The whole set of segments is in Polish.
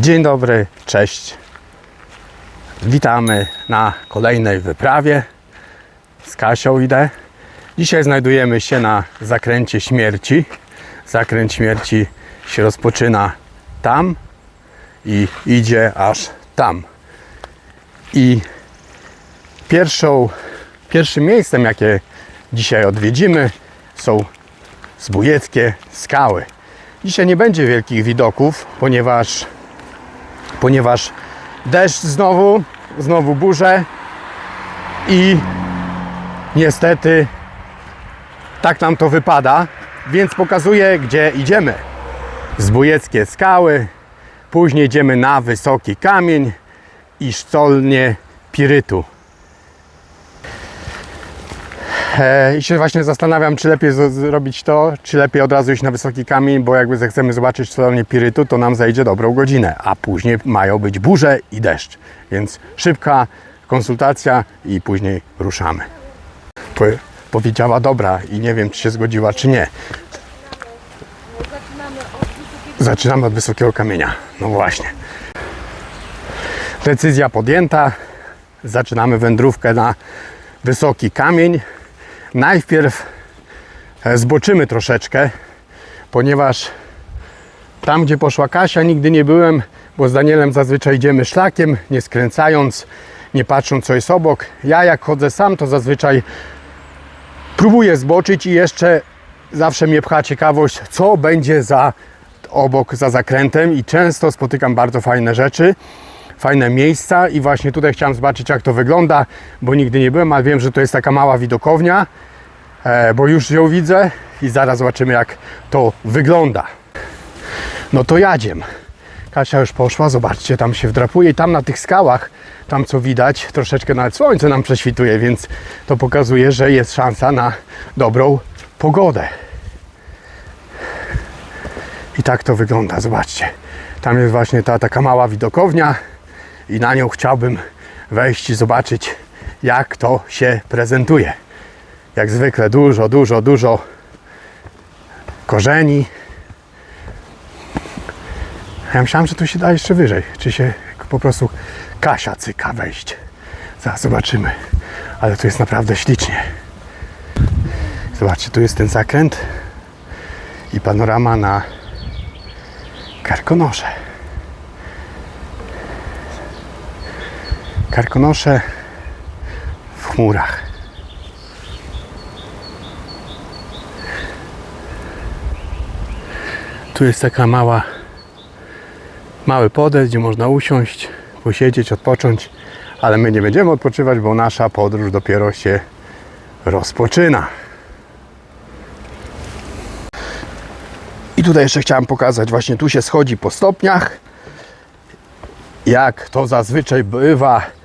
Dzień dobry, cześć. Witamy na kolejnej wyprawie. Z Kasią idę. Dzisiaj znajdujemy się na zakręcie śmierci. Zakręt śmierci się rozpoczyna tam i idzie aż tam. I pierwszą, pierwszym miejscem, jakie dzisiaj odwiedzimy, są zbójeckie skały. Dzisiaj nie będzie wielkich widoków, ponieważ, ponieważ deszcz znowu, znowu burze i niestety tak nam to wypada, więc pokazuję, gdzie idziemy. Zbójeckie skały, później idziemy na wysoki kamień i szcolnie pirytu. E, I się właśnie zastanawiam, czy lepiej zrobić to, czy lepiej od razu iść na wysoki kamień, bo jakby zechcemy zobaczyć szcolnie pirytu, to nam zajdzie dobrą godzinę, a później mają być burze i deszcz. Więc szybka konsultacja i później ruszamy. Po, powiedziała dobra i nie wiem, czy się zgodziła, czy nie. Zaczynamy od wysokiego kamienia. No właśnie. Decyzja podjęta. Zaczynamy wędrówkę na wysoki kamień. Najpierw e, zboczymy troszeczkę, ponieważ tam, gdzie poszła Kasia, nigdy nie byłem, bo z Danielem zazwyczaj idziemy szlakiem, nie skręcając, nie patrząc, co jest obok. Ja, jak chodzę sam, to zazwyczaj próbuję zboczyć i jeszcze zawsze mnie pcha ciekawość, co będzie za obok, za zakrętem i często spotykam bardzo fajne rzeczy, fajne miejsca i właśnie tutaj chciałem zobaczyć jak to wygląda, bo nigdy nie byłem, ale wiem, że to jest taka mała widokownia, e, bo już ją widzę i zaraz zobaczymy jak to wygląda. No to jadziem. Kasia już poszła, zobaczcie, tam się wdrapuje i tam na tych skałach, tam co widać, troszeczkę nawet słońce nam prześwituje, więc to pokazuje, że jest szansa na dobrą pogodę. I tak to wygląda, zobaczcie. Tam jest właśnie ta taka mała widokownia i na nią chciałbym wejść i zobaczyć, jak to się prezentuje. Jak zwykle dużo, dużo, dużo korzeni. Ja myślałem, że tu się da jeszcze wyżej. Czy się po prostu Kasia cyka wejść. Zaraz zobaczymy. Ale tu jest naprawdę ślicznie. Zobaczcie, tu jest ten zakręt i panorama na Karkonosze. Karkonosze w chmurach. Tu jest taka mała, mały podest, gdzie można usiąść, posiedzieć, odpocząć, ale my nie będziemy odpoczywać, bo nasza podróż dopiero się rozpoczyna. I tutaj jeszcze chciałem pokazać, właśnie tu się schodzi po stopniach. Jak to zazwyczaj bywa,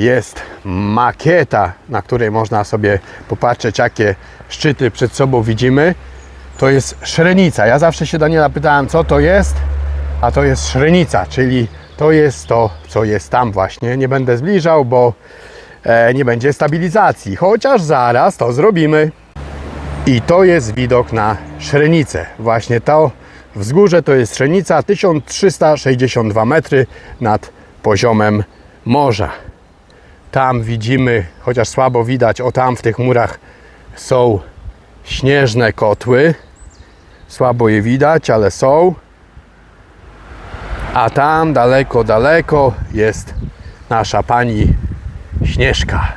jest makieta, na której można sobie popatrzeć, jakie szczyty przed sobą widzimy. To jest szrenica. Ja zawsze się Daniela pytałem, co to jest, a to jest szrenica, czyli to jest to, co jest tam właśnie. Nie będę zbliżał, bo e, nie będzie stabilizacji, chociaż zaraz to zrobimy. I to jest widok na Szrenicę. Właśnie to wzgórze to jest Szrenica 1362 metry nad poziomem morza. Tam widzimy, chociaż słabo widać, o tam w tych murach są śnieżne kotły. Słabo je widać, ale są. A tam daleko, daleko jest nasza pani Śnieżka.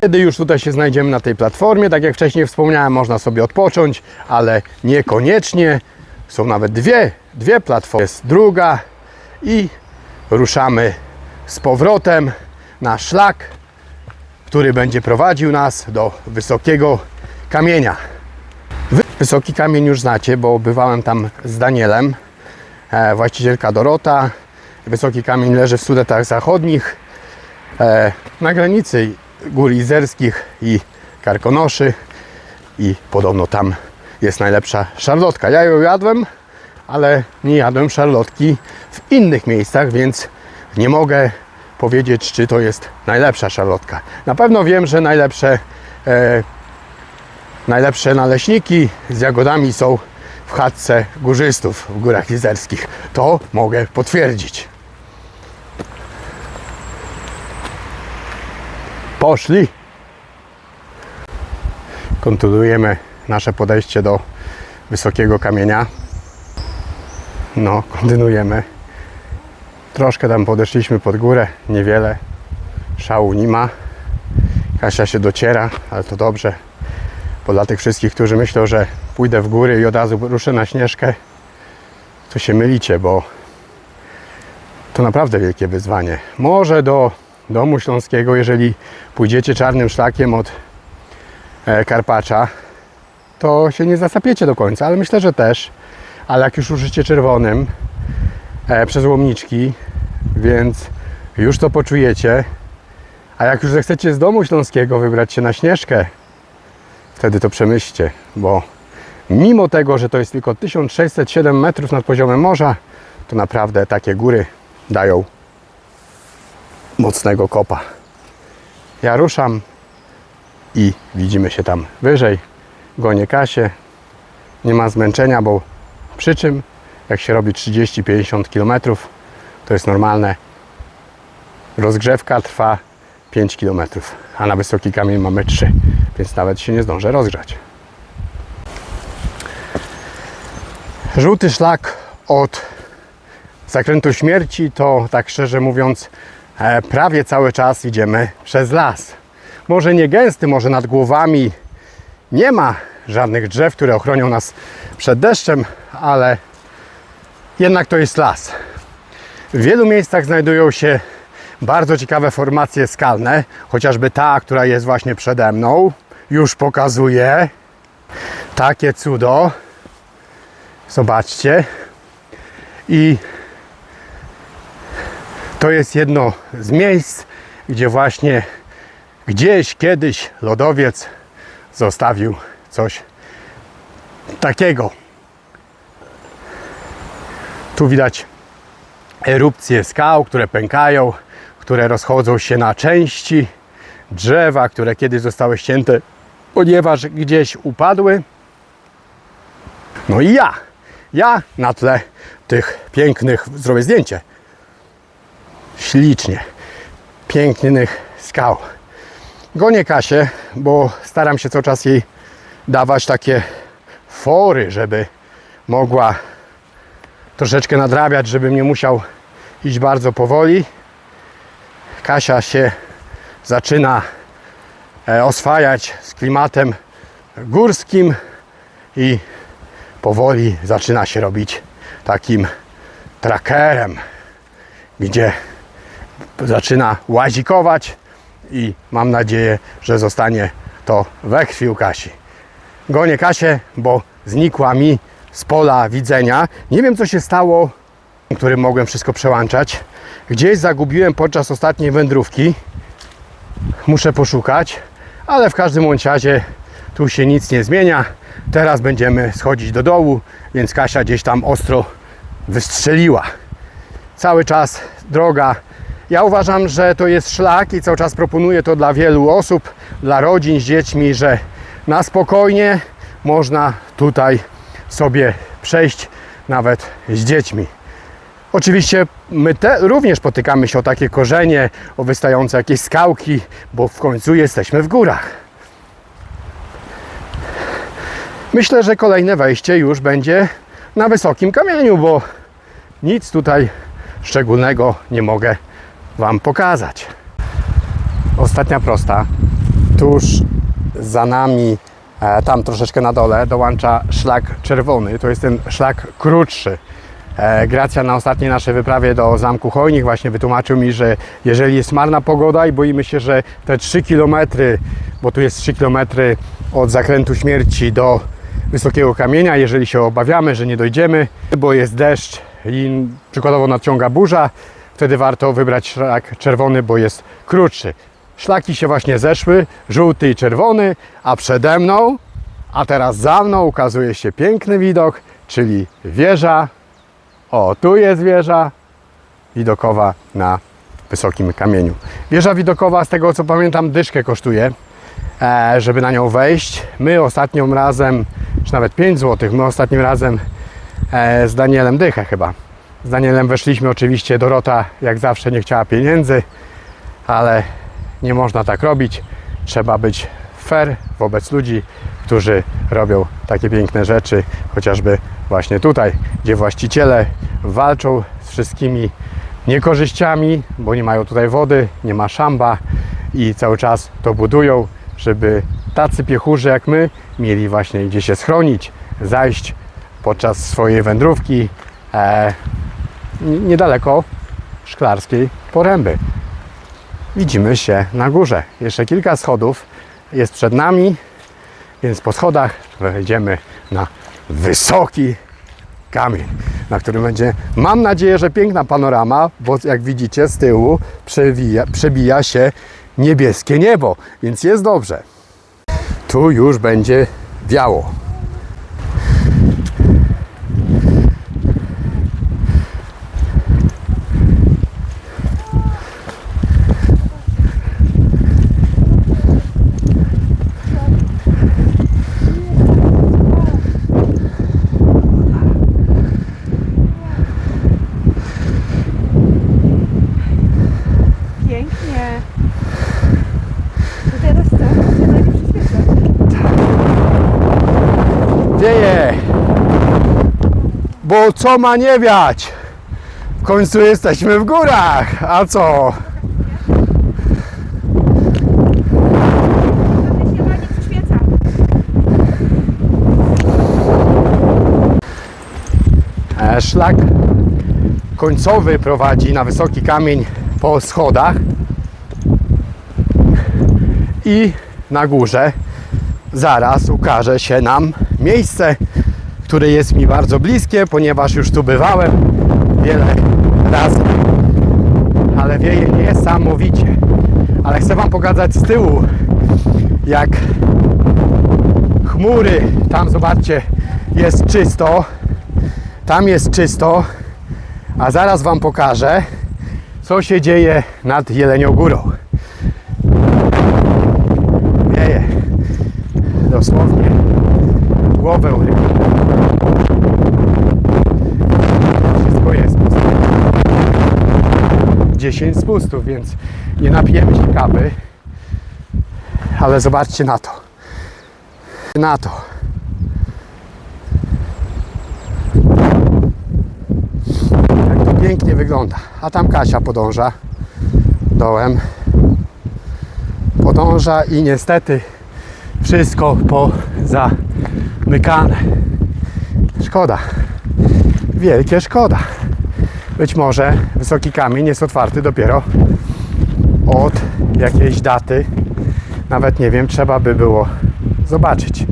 Kiedy już tutaj się znajdziemy na tej platformie, tak jak wcześniej wspomniałem, można sobie odpocząć, ale niekoniecznie. Są nawet dwie, dwie platformy. Jest druga i ruszamy z powrotem na szlak, który będzie prowadził nas do wysokiego kamienia. Wy- Wysoki kamień już znacie, bo bywałem tam z Danielem, e, właścicielka Dorota. Wysoki kamień leży w Sudetach Zachodnich, e, na granicy gór izerskich i Karkonoszy i podobno tam jest najlepsza szarlotka. Ja ją jadłem, ale nie jadłem szarlotki w innych miejscach, więc nie mogę powiedzieć, czy to jest najlepsza szarlotka. Na pewno wiem, że najlepsze, e, najlepsze naleśniki z jagodami są w chatce górzystów w Górach Jezerskich. To mogę potwierdzić. Poszli. Kontynuujemy nasze podejście do wysokiego kamienia. No, kontynuujemy. Troszkę tam podeszliśmy pod górę, niewiele. Szału nie ma. Kasia się dociera, ale to dobrze. Bo dla tych wszystkich, którzy myślą, że pójdę w góry i od razu ruszę na śnieżkę, to się mylicie, bo to naprawdę wielkie wyzwanie. Może do domu śląskiego, jeżeli pójdziecie czarnym szlakiem od e, Karpacza, to się nie zasapiecie do końca, ale myślę, że też. Ale jak już ruszycie czerwonym przez łomniczki, więc już to poczujecie. A jak już zechcecie z domu śląskiego wybrać się na śnieżkę, wtedy to przemyślcie, bo mimo tego, że to jest tylko 1607 metrów nad poziomem morza, to naprawdę takie góry dają mocnego kopa. Ja ruszam i widzimy się tam wyżej. Gonię Kasię. Nie ma zmęczenia, bo przy czym jak się robi 30-50 km, to jest normalne. Rozgrzewka trwa 5 km, a na wysoki kamień mamy 3, więc nawet się nie zdążę rozgrzać. Żółty szlak od zakrętu śmierci to tak szczerze mówiąc e, prawie cały czas idziemy przez las. Może nie gęsty, może nad głowami nie ma żadnych drzew, które ochronią nas przed deszczem, ale jednak to jest las. W wielu miejscach znajdują się bardzo ciekawe formacje skalne, chociażby ta, która jest właśnie przede mną, już pokazuje takie cudo. Zobaczcie. I to jest jedno z miejsc, gdzie właśnie gdzieś kiedyś lodowiec zostawił coś takiego. Tu widać erupcje skał, które pękają, które rozchodzą się na części, drzewa, które kiedyś zostały ścięte, ponieważ gdzieś upadły. No i ja, ja na tle tych pięknych, zrobię zdjęcie, ślicznie, pięknych skał. Gonię Kasię, bo staram się cały czas jej dawać takie fory, żeby mogła troszeczkę nadrabiać, żebym nie musiał iść bardzo powoli. Kasia się zaczyna e, oswajać z klimatem górskim i powoli zaczyna się robić takim trackerem, gdzie zaczyna łazikować i mam nadzieję, że zostanie to we krwi u Kasi. Gonię Kasię, bo znikła mi z pola widzenia. Nie wiem, co się stało, którym mogłem wszystko przełączać. Gdzieś zagubiłem podczas ostatniej wędrówki. Muszę poszukać, ale w każdym bądź razie tu się nic nie zmienia. Teraz będziemy schodzić do dołu, więc Kasia gdzieś tam ostro wystrzeliła. Cały czas droga. Ja uważam, że to jest szlak i cały czas proponuję to dla wielu osób, dla rodzin z dziećmi, że na spokojnie można tutaj sobie przejść nawet z dziećmi. Oczywiście my te, również potykamy się o takie korzenie, o wystające jakieś skałki, bo w końcu jesteśmy w górach. Myślę, że kolejne wejście już będzie na wysokim kamieniu, bo nic tutaj szczególnego nie mogę Wam pokazać. Ostatnia prosta. Tuż za nami, tam troszeczkę na dole, dołącza szlak czerwony. To jest ten szlak krótszy. E, Gracja na ostatniej naszej wyprawie do Zamku Chojnik właśnie wytłumaczył mi, że jeżeli jest marna pogoda i boimy się, że te 3 km, bo tu jest 3 km od zakrętu śmierci do wysokiego kamienia, jeżeli się obawiamy, że nie dojdziemy, bo jest deszcz i przykładowo nadciąga burza, wtedy warto wybrać szlak czerwony, bo jest krótszy. Szlaki się właśnie zeszły, żółty i czerwony, a przede mną, a teraz za mną ukazuje się piękny widok, czyli wieża. O, tu jest wieża widokowa na wysokim kamieniu. Wieża widokowa, z tego co pamiętam, dyszkę kosztuje, e, żeby na nią wejść. My ostatnią razem czy nawet 5 zł. My ostatnim razem e, z Danielem Dychę chyba. Z Danielem weszliśmy oczywiście, Dorota jak zawsze nie chciała pieniędzy, ale nie można tak robić. Trzeba być fair wobec ludzi, którzy robią takie piękne rzeczy, chociażby właśnie tutaj, gdzie właściciele walczą z wszystkimi niekorzyściami, bo nie mają tutaj wody, nie ma szamba i cały czas to budują, żeby tacy piechurzy jak my mieli właśnie gdzie się schronić, zajść podczas swojej wędrówki e, niedaleko szklarskiej poręby. Widzimy się na górze. Jeszcze kilka schodów jest przed nami, więc po schodach wejdziemy na wysoki kamień, na którym będzie, mam nadzieję, że piękna panorama, bo jak widzicie z tyłu przebija się niebieskie niebo, więc jest dobrze. Tu już będzie wiało. Pięknie. To teraz co? Się na nie przyspiesza. Wieje! Bo co ma nie wiać? W końcu jesteśmy w górach, a co? E, Szlak końcowy prowadzi na wysoki kamień po schodach i na górze zaraz ukaże się nam miejsce, które jest mi bardzo bliskie, ponieważ już tu bywałem wiele razy. Ale wieje niesamowicie. Ale chcę Wam pokazać z tyłu, jak chmury, tam zobaczcie, jest czysto, tam jest czysto, a zaraz Wam pokażę, co się dzieje nad Jelenią Górą. Wieje. Dosłownie głowę. Wszystko jest puste. 10 spustów, więc nie napijemy się kawy. Ale zobaczcie na to. Na to. Jak to pięknie wygląda. A tam Kasia podąża dołem. Podąża i niestety wszystko pozamykane. Szkoda. Wielkie szkoda. Być może wysoki kamień jest otwarty dopiero od jakiejś daty. Nawet nie wiem, trzeba by było zobaczyć.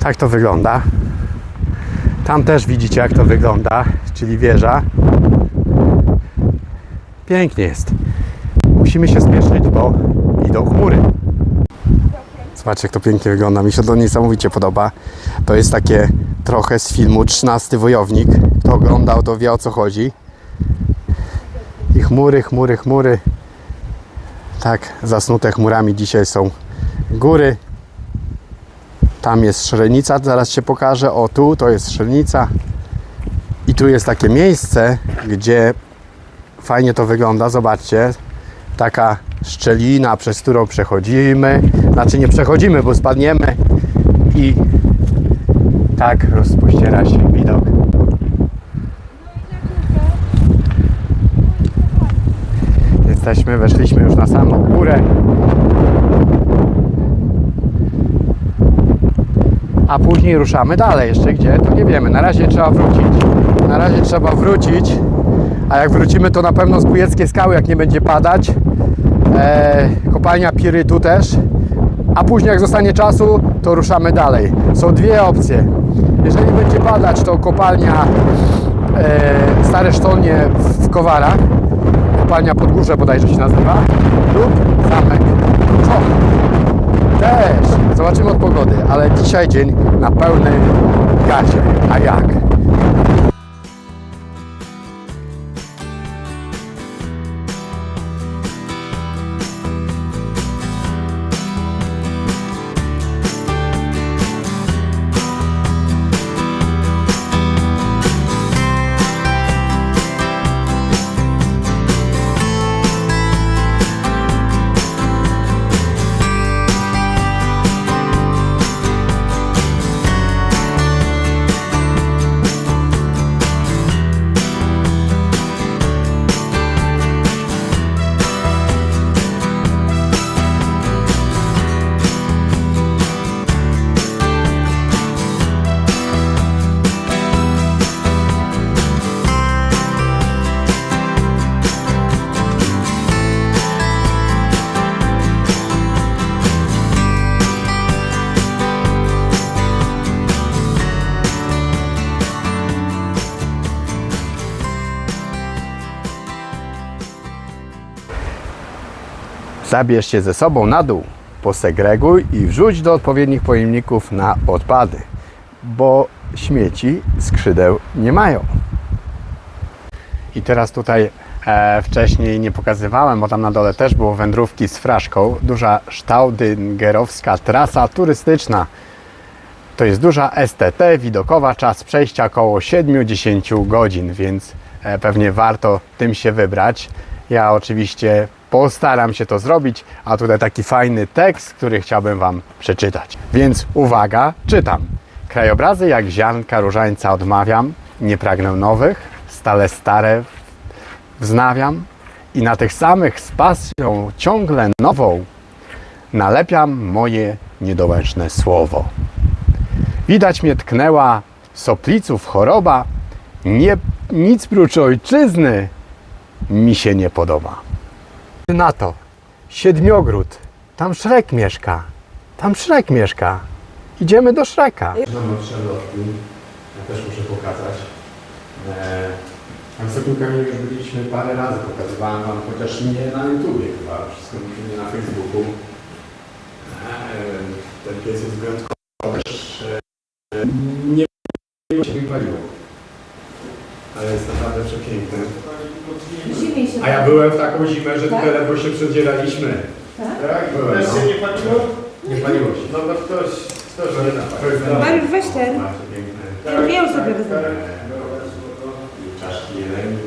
Tak to wygląda. Tam też widzicie jak to wygląda, czyli wieża. Pięknie jest. Musimy się spieszyć, bo idą chmury. Zobaczcie jak to pięknie wygląda. Mi się to niesamowicie podoba. To jest takie trochę z filmu 13 Wojownik. Kto oglądał, to wie o co chodzi. I chmury, chmury, chmury. Tak, zasnute chmurami dzisiaj są góry. Tam jest Szrenica, zaraz się pokażę. O, tu to jest Szrenica. I tu jest takie miejsce, gdzie fajnie to wygląda. Zobaczcie, taka szczelina, przez którą przechodzimy. Znaczy nie przechodzimy, bo spadniemy. I tak rozpościera się widok. Jesteśmy, weszliśmy już na samą górę. a później ruszamy dalej. Jeszcze gdzie, to nie wiemy. Na razie trzeba wrócić. Na razie trzeba wrócić, a jak wrócimy, to na pewno z Kujeckiej Skały, jak nie będzie padać. E, kopalnia Pirytu też. A później, jak zostanie czasu, to ruszamy dalej. Są dwie opcje. Jeżeli będzie padać, to kopalnia e, Stare Sztolnie w Kowarach. Kopalnia Podgórze bodajże się nazywa. Lub zamek Czoch. Też. Zobaczymy od pogody, ale dzisiaj dzień na pełnym gazie. A jak? Zabierz się ze sobą na dół, posegreguj i wrzuć do odpowiednich pojemników na odpady, bo śmieci skrzydeł nie mają. I teraz tutaj e, wcześniej nie pokazywałem, bo tam na dole też było wędrówki z fraszką. Duża sztaudyngerowska trasa turystyczna. To jest duża STT widokowa, czas przejścia około 7-10 godzin, więc e, pewnie warto tym się wybrać. Ja oczywiście postaram się to zrobić, a tutaj taki fajny tekst, który chciałbym Wam przeczytać. Więc uwaga, czytam. Krajobrazy jak ziarnka różańca odmawiam, nie pragnę nowych, stale stare wznawiam i na tych samych z pasją ciągle nową nalepiam moje niedołężne słowo. Widać mnie tknęła sopliców choroba, nie, nic prócz ojczyzny mi się nie podoba. Na to, siedmiogród, tam Szrek mieszka, tam Szrek mieszka. Idziemy do Szreka. Znam od Szarlotki, ja też muszę pokazać. E, tam z Sokółkami już byliśmy parę razy, pokazywałem Wam, chociaż nie na YouTubie chyba, wszystko nie na Facebooku. E, ten pies jest wyjątkowy, też e, nie się mi paliło. Ale jest naprawdę przepiękny. A ja byłem w taką zimę, że Tak? ledwo się przedzieraliśmy. Tak? Tak, byłem. Też No. się nie paliło? Nie paliło się. No to ktoś, ktoś To nie jest, to jest Mariusz, weź ten. Piękny. Ja ją sobie wezmę. I czaszki jeleni.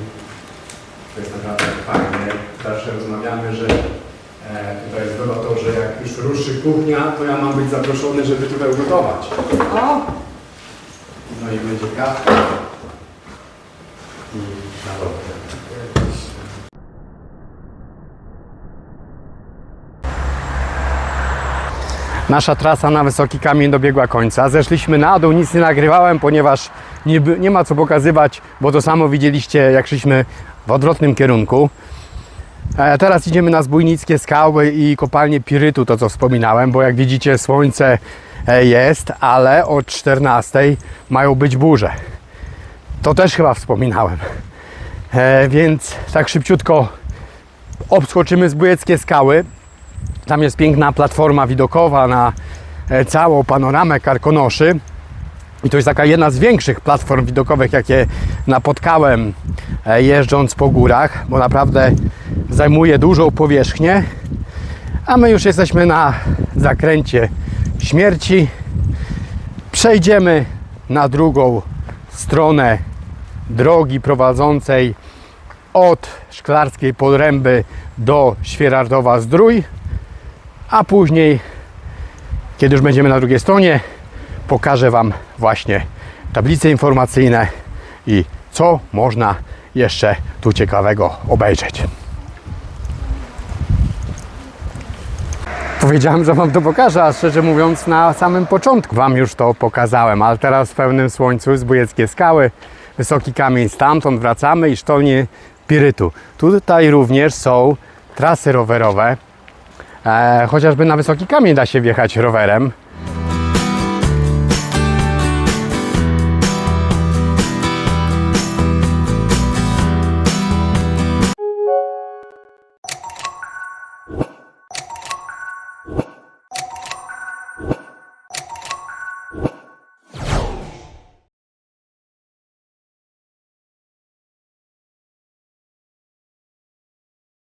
To jest naprawdę fajne. Zawsze rozmawiamy, że e, tutaj było to, że jak już ruszy kuchnia, to ja mam być zaproszony, żeby tutaj ugotować. O, No i będzie kawka. I na lodkę. Nasza trasa na Wysoki Kamień dobiegła końca. Zeszliśmy na dół, nic nie nagrywałem, ponieważ nie, nie ma co pokazywać, bo to samo widzieliście, jak szliśmy w odwrotnym kierunku. Teraz idziemy na Zbójnickie Skały i kopalnię Pirytu, to co wspominałem, bo jak widzicie słońce e, jest, ale od 14 mają być burze. To też chyba wspominałem. E, więc tak szybciutko obskoczymy Zbójeckie Skały. Tam jest piękna platforma widokowa na e, całą panoramę Karkonoszy. I to jest taka jedna z większych platform widokowych, jakie napotkałem e, jeżdżąc po górach, bo naprawdę zajmuje dużą powierzchnię. A my już jesteśmy na zakręcie śmierci. Przejdziemy na drugą stronę drogi prowadzącej od Szklarskiej Podręby do Świerardowa Zdrój a później, kiedy już będziemy na drugiej stronie, pokażę Wam właśnie tablice informacyjne i co można jeszcze tu ciekawego obejrzeć. Powiedziałem, że Wam to pokażę, a szczerze mówiąc na samym początku Wam już to pokazałem, ale teraz w pełnym słońcu Zbójeckie Skały, Wysoki Kamień stamtąd wracamy i sztolnie Pirytu. Tutaj również są trasy rowerowe, chociażby na wysoki kamień da się wjechać rowerem.